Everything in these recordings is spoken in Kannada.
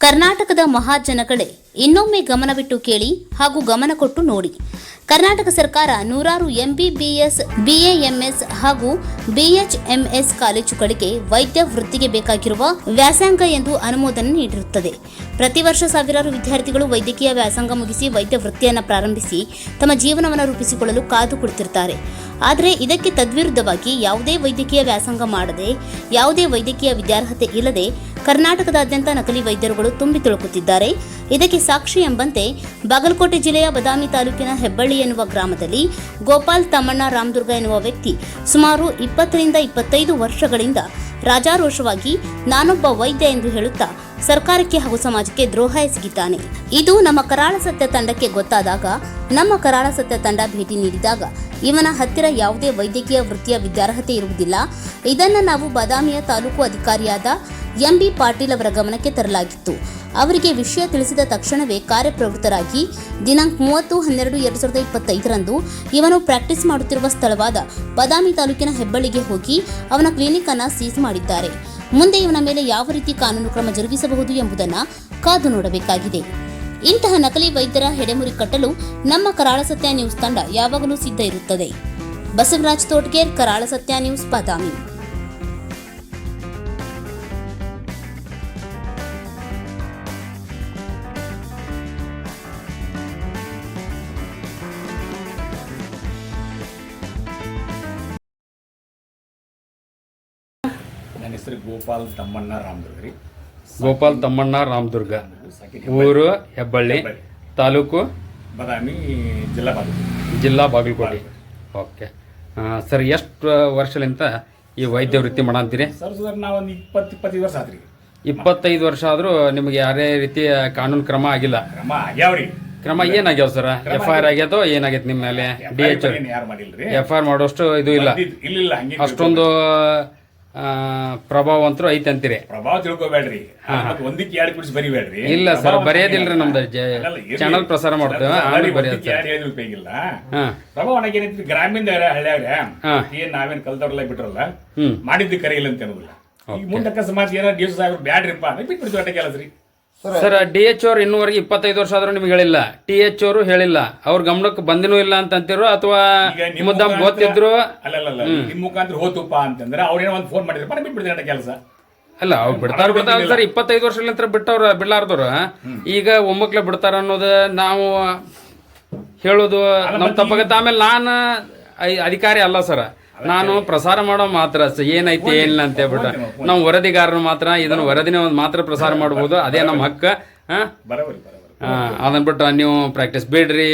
ಕರ್ನಾಟಕದ ಮಹಾಜನಗಳೇ, ಇನ್ನೊಮ್ಮೆ ಗಮನವಿಟ್ಟು ಕೇಳಿ ಹಾಗೂ ಗಮನ ಕೊಟ್ಟು ನೋಡಿ. ಕರ್ನಾಟಕ ಸರ್ಕಾರ ನೂರಾರು ಎಂಬಿಬಿಎಸ್ ಬಿಎಎಂಎಸ್ ಹಾಗೂ ಬಿಎಚ್ಎಂಎಸ್ ಕಾಲೇಜುಗಳಿಗೆ ವೈದ್ಯ ವೃತ್ತಿಗೆ ಬೇಕಾಗಿರುವ ವ್ಯಾಸಂಗ ಎಂದು ಅನುಮೋದನೆ ನೀಡಿರುತ್ತದೆ. ಪ್ರತಿ ವರ್ಷ ಸಾವಿರಾರು ವಿದ್ಯಾರ್ಥಿಗಳು ವೈದ್ಯಕೀಯ ವ್ಯಾಸಂಗ ಮುಗಿಸಿ ವೈದ್ಯ ವೃತ್ತಿಯನ್ನು ಪ್ರಾರಂಭಿಸಿ ತಮ್ಮ ಜೀವನವನ್ನು ರೂಪಿಸಿಕೊಳ್ಳಲು ಕಾದು ಕುಳಿತಿರ್ತಾರೆ ಆದರೆ ಇದಕ್ಕೆ ತದ್ವಿರುದ್ಧವಾಗಿ ಯಾವುದೇ ವೈದ್ಯಕೀಯ ವ್ಯಾಸಂಗ ಮಾಡದೆ, ಯಾವುದೇ ವೈದ್ಯಕೀಯ ವಿದ್ಯಾರ್ಹತೆ ಇಲ್ಲದೆ ಕರ್ನಾಟಕದಾದ್ಯಂತ ನಕಲಿ ವೈದ್ಯರುಗಳು ತುಂಬಿ ತುಳುಕುತ್ತಿದ್ದಾರೆ. ಇದಕ್ಕೆ ಸಾಕ್ಷಿ ಎಂಬಂತೆ ಬಾಗಲಕೋಟೆ ಜಿಲ್ಲೆಯ ಬದಾಮಿ ತಾಲೂಕಿನ ಹೆಬ್ಬಳ್ಳಿ ಎನ್ನುವ ಗ್ರಾಮದಲ್ಲಿ ಗೋಪಾಲ್ ತಮ್ಮಣ್ಣ ರಾಮದುರ್ಗ ಎನ್ನುವ ವ್ಯಕ್ತಿ ಸುಮಾರು ಇಪ್ಪತ್ತರಿಂದ ಇಪ್ಪತ್ತೈದು ವರ್ಷಗಳಿಂದ ರಾಜಾರೋಷವಾಗಿ ನಾನೊಬ್ಬ ವೈದ್ಯ ಎಂದು ಹೇಳುತ್ತಾ ಸರ್ಕಾರಕ್ಕೆ ಹಾಗೂ ಸಮಾಜಕ್ಕೆ ದ್ರೋಹ ಎಸಗಿದ್ದಾನೆ. ಇದು ನಮ್ಮ ಕರಾಳ ಸತ್ಯ ತಂಡಕ್ಕೆ ಗೊತ್ತಾದಾಗ, ನಮ್ಮ ಕರಾಳ ಸತ್ಯ ತಂಡ ಭೇಟಿ ನೀಡಿದಾಗ ಇವನ ಹತ್ತಿರ ಯಾವುದೇ ವೈದ್ಯಕೀಯ ವೃತ್ತಿಯ ವಿದ್ಯಾರ್ಹತೆ ಇರುವುದಿಲ್ಲ. ಇದನ್ನು ನಾವು ಬಾದಾಮಿಯ ತಾಲೂಕು ಅಧಿಕಾರಿಯಾದ ಎಂಬಿ ಪಾಟೀಲ್ ಅವರ ಗಮನಕ್ಕೆ ತರಲಾಗಿತ್ತು. ಅವರಿಗೆ ವಿಷಯ ತಿಳಿಸಿದ ತಕ್ಷಣವೇ ಕಾರ್ಯಪ್ರವೃತ್ತರಾಗಿ ದಿನಾಂಕ ಮೂವತ್ತು, ಹನ್ನೆರಡು, ಎರಡು ಸಾವಿರದ ಇಪ್ಪತ್ತೈದರಂದು ಇವನು ಪ್ರಾಕ್ಟೀಸ್ ಮಾಡುತ್ತಿರುವ ಸ್ಥಳವಾದ ಬದಾಮಿ ತಾಲೂಕಿನ ಹೆಬ್ಬಳ್ಳಿಗೆ ಹೋಗಿ ಅವನ ಕ್ಲಿನಿಕ್ ಅನ್ನು ಸೀಸ್ ಮಾಡಿದ್ದಾರೆ. ಮುಂದೆ ಇವನ ಮೇಲೆ ಯಾವ ರೀತಿ ಕಾನೂನು ಕ್ರಮ ಜರುಗಿಸಬಹುದು ಎಂಬುದನ್ನು ಕಾದು ನೋಡಬೇಕಾಗಿದೆ. ಇಂತಹ ನಕಲಿ ವೈದ್ಯರ ಹೆಡೆಮುರಿ ಕಟ್ಟಲು ನಮ್ಮ ಕರಾಳ ಸತ್ಯ ನ್ಯೂಸ್ ತಂಡ ಯಾವಾಗಲೂ ಸಿದ್ಧ ಇರುತ್ತದೆ. ಬಸವರಾಜ್ ತೋಟ್ಗೇರ್, ಕರಾಳ ಸತ್ಯ ನ್ಯೂಸ್, ಬಾದಾಮಿ. ನನ್ನ ಹೆಸರು ಗೋಪಾಲ್ ತಮ್ಮಣ್ಣ ರಾಮದುರ್ಗ ರೀ ಗೋಪಾಲ್ ತಮ್ಮಣ್ಣ ರಾಮದುರ್ಗ. ಊರು ಹೆಬ್ಬಳ್ಳಿ. ತಾಲೂಕು? ಬದಾಮಿ ಜಿಲ್ಲಾ ಬಾಗಲಕೋಟೆ. ಜಿಲ್ಲಾ ಬಾಗಲಕೋಟೆ. ಓಕೆ. ಸರ್ ಎಷ್ಟು ವರ್ಷಲಿಂತ ಈ ವೈದ್ಯ ವೃತ್ತಿ ಮಾಡಂತೀರಿ? ಸರ್ ಸರ್ ನಾವು ಒಂದು ಇಪ್ಪತ್ತು ಇಪ್ಪತ್ತೈದು ವರ್ಷ ಆದ್ರಿ ಇಪ್ಪತ್ತೈದು ವರ್ಷ ಆದರೂ ನಿಮಗೆ ಯಾರೇ ರೀತಿಯ ಕಾನೂನು ಕ್ರಮ ಆಗಿಲ್ಲ. ಕ್ರಮ ಆಗ್ಯಾವ್ರಿ ಕ್ರಮ ಏನಾಗ್ಯಾವ ಸರ್? ಎಫ್ ಐ ಆರ್ ಆಗ್ಯಾದೋ ಏನಾಗೈತೆ ನಿಮ್ಮ ಮೇಲೆ? D H F I R ಮಾಡೋಷ್ಟು ಇದು ಇಲ್ಲ. ಅಷ್ಟೊಂದು ಆ, ಪ್ರಭಾವಂತರು ಐತೆ ಅಂತೀರಿ. ಪ್ರಭಾವ ತಿಳ್ಕೊಬೇಡ್ರಿ. ಒಂದಕ್ಕೆ ಎರಡು ಕುಡಿಸಿ ಬರಿಬೇಡ್ರಿ. ಇಲ್ಲ ಸರ್ ಪ್ರಭಾವ ಬರೆಯೋದಿಲ್ರಿ ನಮ್ದು. ಚಾನಲ್ ಪ್ರಸಾರ ಮಾಡ್ತೇವೆ ಉಪಯೋಗಿಲ್ಲ ಪ್ರಭಾವ ಏನೈತಿ ಗ್ರಾಮೀಣ ಹಳ್ಳಿಯಾಗ ಏನ್ ನಾವೇನ್ ಕಲ್ತವ್ರಲ್ಲ ಬಿಟ್ರಲ್ಲ. ಮಾಡಿದ್ದು ಕರೆಯಿಲ್ಲ ಇಲ್ಲ ಅಂತ ಅನ್ನೋದಿಲ್ಲ ಈಗ ಮುಂದೆ ಅಕಸ್ಮಾತ್ ಏನೋ ಸಾವಿರ ಬ್ಯಾಡ್ರಿಪ್ಪ ಬಿಟ್ಬಿಡ್ತೀವಿ ಅಟ್ಟ ಕೆಲಸ ರೀ ಸರ್ ಡಿ ಎಚ್ ಅವ್ರು ಇನ್ನೂವರೆಗೆ ಇಪ್ಪತ್ತೈದು ವರ್ಷ ಆದ್ರೂ ನಿಮ್ಗೆ ಹೇಳಿಲ್ಲ. ಟಿ ಎಚ್ ಅವರು ಹೇಳಿಲ್ಲ. ಅವ್ರ ಗಮನಕ್ಕೆ ಬಂದಿನೂ ಇಲ್ಲ ಅಂತ ಅಂತಿರು ಅಥವಾ ಮುದ್ದಾಮ್ ಗೊತ್ತಿದ್ರು? ಅಲ್ಲಲ್ಲ ನಿಮ್ ಮುಖಾಂತರ ಹೋತುಪ್ಪ ಅಂತಂದ್ರೆ ಅವ್ರೇನೋ ಒಂದು ಫೋನ್ ಮಾಡಿದ್ರೆ. ಬಿಟ್ಬಿಡ್ತಾರೆ ಕೆಲಸ. ಅಲ್ಲ ಅವ್ರು ಬಿಡ್ತಾರ ಬಿಡ್ತಾರ ಸರ್ ಇಪ್ಪತ್ತೈದು ವರ್ಷಲಿಂತ್ರ ಬಿಟ್ಟವ್ರ ಬಿಡ್ಲಾರ್ದವ್ರ. ಈಗ ಒಮ್ಮಕ್ಲೆ ಬಿಡ್ತಾರ ಅನ್ನೋದು ನಾವು ಹೇಳೋದು ನಮ್ಮ ತಪ್ಪಾಗತ್ತೆ. ಆಮೇಲೆ ನಾನು ಅಧಿಕಾರಿ ಅಲ್ಲ ಸರ್. ನಾನು ಪ್ರಸಾರ ಮಾಡೋ ಮಾತ್ರ ಏನೈತಿ ಏನಿಲ್ಲ ಅಂತ ಹೇಳ್ಬಿಟ್ಟು ನಾವು ವರದಿಗಾರರು ಮಾತ್ರ ಇದನ್ನು ವರದಿನ ಒಂದು ಮಾತ್ರ ಪ್ರಸಾರ ಮಾಡ್ಬೋದು. ಅದೇ ನಮ್ಮ ಹಕ್ಕ. ಅದನ್ನ ಬಿಟ್ಟು ನೀವು ಪ್ರಾಕ್ಟೀಸ್ ಬಿಡ್ರಿ.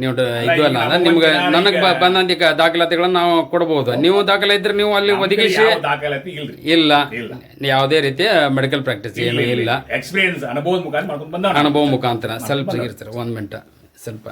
ನೀವು ಇದು ಅಲ್ಲ ನಿಮ್ಗೆ ನನಗೆ ಬಂದಂತ ದಾಖಲಾತಿಗಳನ್ನ ನಾವು ಕೊಡಬಹುದು ನೀವು ದಾಖಲೆ ಇದ್ರೆ ನೀವು ಅಲ್ಲಿ ಒದಗಿಸಿ ಇಲ್ಲ. ಯಾವುದೇ ರೀತಿಯ ಮೆಡಿಕಲ್ ಪ್ರಾಕ್ಟೀಸ್ ಏನು ಇಲ್ಲ ಎಕ್ಸ್ಪೀರಿಯನ್ಸ್ ಅನುಭವ ಮುಖಾಂತರ ಸ್ವಲ್ಪ ಸಿಗಿರ್ತಾರೆ ಒಂದ್ ಮಿನಿಟ್ ಸ್ವಲ್ಪ.